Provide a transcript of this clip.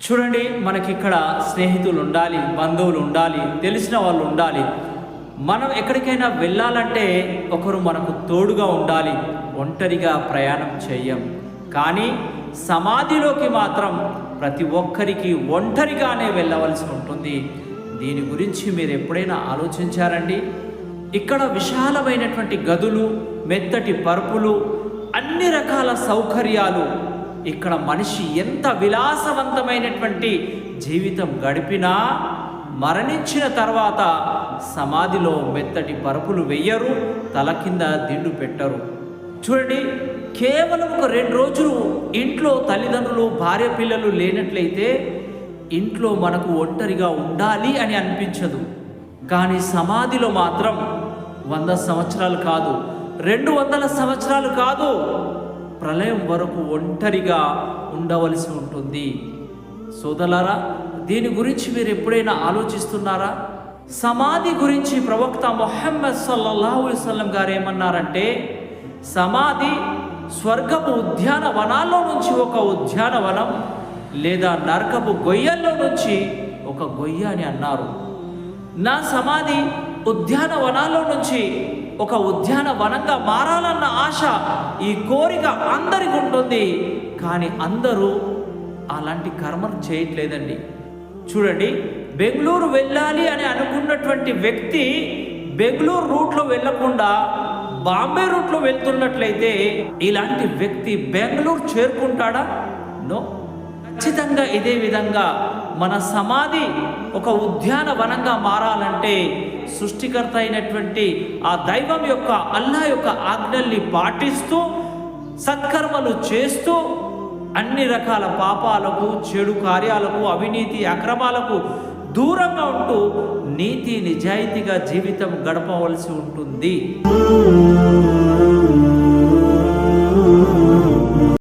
చూడండి మనకి ఇక్కడ స్నేహితులు ఉండాలి బంధువులు ఉండాలి తెలిసిన వాళ్ళు ఉండాలి మనం ఎక్కడికైనా వెళ్ళాలంటే ఒకరు మనకు తోడుగా ఉండాలి ఒంటరిగా ప్రయాణం చెయ్యం కానీ సమాధిలోకి మాత్రం ప్రతి ఒక్కరికి ఒంటరిగానే వెళ్ళవలసి ఉంటుంది. దీని గురించి మీరు ఎప్పుడైనా ఆలోచించారండి? ఇక్కడ విశాలమైనటువంటి గదులు మెత్తటి పరుపులు అన్ని రకాల సౌకర్యాలు ఇక్కడ మనిషి ఎంత విలాసవంతమైనటువంటి జీవితం గడిపినా మరణించిన తర్వాత సమాధిలో మెత్తటి పరుపులు వెయ్యరు తల కింద దిండు పెట్టరు. చూడండి కేవలం ఒక రెండు రోజులు ఇంట్లో తల్లిదండ్రులు భార్య పిల్లలు లేనట్లయితే ఇంట్లో మనకు ఒంటరిగా ఉండాలి అని అనిపించదు. కానీ సమాధిలో మాత్రం వంద సంవత్సరాలు కాదు రెండు వందల సంవత్సరాలు కాదు. ప్రళయం వరకు ఒంటరిగా ఉండవలసి ఉంటుంది. సోదలరా దీని గురించి మీరు ఎప్పుడైనా ఆలోచిస్తున్నారా? సమాధి గురించి ప్రవక్త మొహమ్మద్ సల్లల్లాహు వసల్లం గారు ఏమన్నారంటే సమాధి స్వర్గపు ఉద్యానవనాల్లో నుంచి ఒక ఉద్యానవనం లేదా నరకపు గొయ్యల్లో నుంచి ఒక గొయ్య అని అన్నారు. నా సమాధి ఉద్యానవనాల్లో నుంచి ఒక ఉద్యానవనంగా మారాలన్న ఆశ ఈ కోరిక అందరికి ఉంటుంది. కానీ అందరూ అలాంటి కర్మను చేయట్లేదండి. చూడండి బెంగళూరు వెళ్ళాలి అని అనుకున్నటువంటి వ్యక్తి బెంగళూరు రూట్లో వెళ్ళకుండా బాంబే రూట్లో వెళ్తున్నట్లయితే ఇలాంటి వ్యక్తి బెంగళూరు చేరుకుంటాడా? నో. ఖచ్చితంగా ఇదే విధంగా మన సమాధి ఒక ఉద్యానవనంగా మారాలంటే సృష్టికర్త అయినటువంటి ఆ దైవం యొక్క అల్లా యొక్క ఆజ్ఞల్ని పాటిస్తూ సత్కర్మలు చేస్తూ అన్ని రకాల పాపాలకు చెడు కార్యాలకు అవినీతి అక్రమాలకు దూరంగా ఉంటూ నీతి నిజాయితీగా జీవితం గడపవలసి ఉంటుంది.